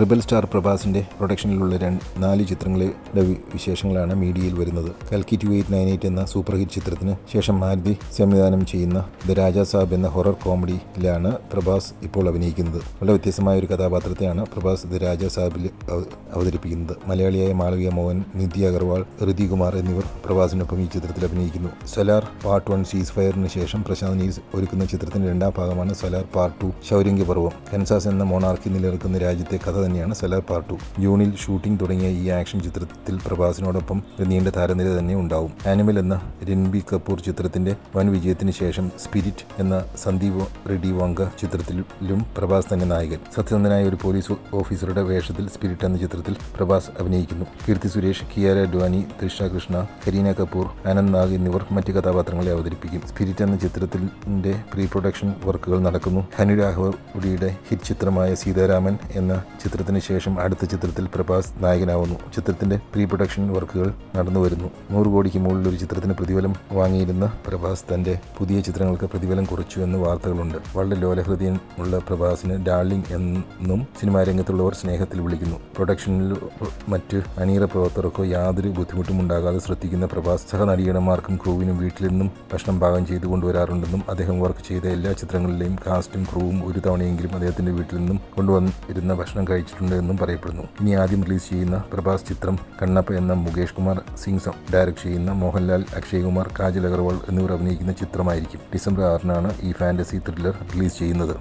Rebel star പ്രഭാസിന്റെ പ്രൊഡക്ഷനിലുള്ള രണ്ട് നാല് ചിത്രങ്ങളുടെ വിശേഷങ്ങളാണ് മീഡിയയിൽ വരുന്നത്. കൽക്കി ടു എയ്റ്റ് നയൻ എയ്റ്റ് എന്ന സൂപ്പർ ഹിറ്റ് ചിത്രത്തിന് ശേഷം മാരുതി സംവിധാനം ചെയ്യുന്ന ദ രാജാ സാബ് എന്ന ഹൊറർ കോമഡിയിലാണ് പ്രഭാസ് ഇപ്പോൾ അഭിനയിക്കുന്നത്. വളരെ വ്യത്യസ്തമായ ഒരു കഥാപാത്രത്തെയാണ് പ്രഭാസ് ദ രാജാ സാബിൽ അവതരിപ്പിക്കുന്നത്. മലയാളിയായ മാളവിക മോഹൻ നിത്യ അഗർവാൾ ഋതി കുമാർ എന്നിവർ പ്രഭാസിനൊപ്പം ഈ ചിത്രത്തിൽ അഭിനയിക്കുന്നു. സലാർ പാർട്ട് വൺ സീസ് ഫയറിന് ശേഷം പ്രശാന്ത് നീസ് ഒരുക്കുന്ന ചിത്രത്തിന്റെ രണ്ടാം ഭാഗമാണ് സലാർ പാർട്ട് ടു ശൗര്യംഗ പർവം കൻസാസ് എന്ന മോണാർക്കി നിലനിൽക്കുന്ന രാജ്യത്തെ കഥ തന്നെയാണ് സലാർ പാർട്ട് ടു. ജൂണിൽ ഷൂട്ടിംഗ് തുടങ്ങിയ ഈ ആക്ഷൻ ചിത്രത്തിൽ പ്രഭാസിനോടൊപ്പം ഒരു നീണ്ട താരനിര തന്നെ ഉണ്ടാവും. ആനിമൽ എന്ന രൺബി കപൂർ ചിത്രത്തിന്റെ വൻ വിജയത്തിന് ശേഷം സ്പിരിറ്റ് എന്ന സന്ദീപ് റെഡ്ഡി വാങ്ക ചിത്രത്തിലും പ്രഭാസ് തന്നെ നായകൻ. സത്യസന്ധനായ ഒരു പോലീസ് ഓഫീസറുടെ വേഷത്തിൽ സ്പിരിറ്റ് എന്ന ചിത്രത്തിൽ പ്രഭാസ് അഭിനയിക്കുന്നു. കീർത്തി സുരേഷ് കിയാര അഡ്വാനി തൃഷ കൃഷ്ണ കരീന കപൂർ ആനന്ദ് നാഗ് എന്നിവർ മറ്റ് കഥാപാത്രങ്ങളെ അവതരിപ്പിക്കും. സ്പിരിറ്റ് എന്ന ചിത്രത്തിന്റെ പ്രീ പ്രൊഡക്ഷൻ വർക്കുകൾ നടക്കുന്നു. ഹനി രാഘവടിയുടെ ഹിറ്റ് ചിത്രമായ സീതാരാമൻ എന്ന ചിത്രത്തിന് ശേഷം അടുത്ത ചിത്രത്തിൽ പ്രഭാസ് നായകനാവുന്നു. ചിത്രത്തിന്റെ പ്രീ പ്രൊഡക്ഷൻ വർക്കുകൾ നടന്നു വരുന്നു. നൂറ് കോടിക്ക് മുകളിൽ ഒരു ചിത്രത്തിന് പ്രതിഫലം വാങ്ങിയിരുന്ന പ്രഭാസ് തന്റെ പുതിയ ചിത്രങ്ങൾക്ക് പ്രതിഫലം കുറച്ചു എന്ന് വാർത്തകളുണ്ട്. വളരെ ലോലഹൃദയമുള്ള പ്രഭാസിന് ഡാർലിംഗ് എന്നും സിനിമാ രംഗത്തുള്ളവർ സ്നേഹത്തിൽ വിളിക്കുന്നു. പ്രൊഡക്ഷനിൽ മറ്റ് അനീറ പ്രവർത്തകർക്കോ യാതൊരു ബുദ്ധിമുട്ടും ഉണ്ടാകാതെ ശ്രദ്ധിക്കുന്ന പ്രഭാസ് സഹനടീയന്മാർക്കും ക്രൂവിനും വീട്ടിൽ നിന്നും ഭക്ഷണം പാകം ചെയ്തു കൊണ്ടുവരാറുണ്ടെന്നും അദ്ദേഹം വർക്ക് ചെയ്ത എല്ലാ ചിത്രങ്ങളിലെയും കാസ്റ്റും ക്രൂവും ഒരു തവണയെങ്കിലും അദ്ദേഹത്തിന്റെ വീട്ടിൽ നിന്നും കൊണ്ടുവന്നിരുന്ന ഭക്ഷണം കഴിച്ചിട്ടുണ്ട് എന്നും പറയപ്പെടുന്നു. ഇനി ആദ്യം റിലീസ് ചെയ്യുന്ന പ്രഭാസ് ചിത്രം കണ്ണപ്പ എന്ന മുകേഷ് കുമാർ സിംഗ് ഡയറക്ട് ചെയ്യുന്ന മോഹൻലാൽ അക്ഷയ് കുമാർ കാജൽ അഗർവാൾ എന്നിവർ അഭിനയിക്കുന്ന ചിത്രമായിരിക്കും. ഡിസംബർ ആറിനാണ് ഈ ഫാന്റസി ത്രില്ലർ റിലീസ് ചെയ്യുന്നത്.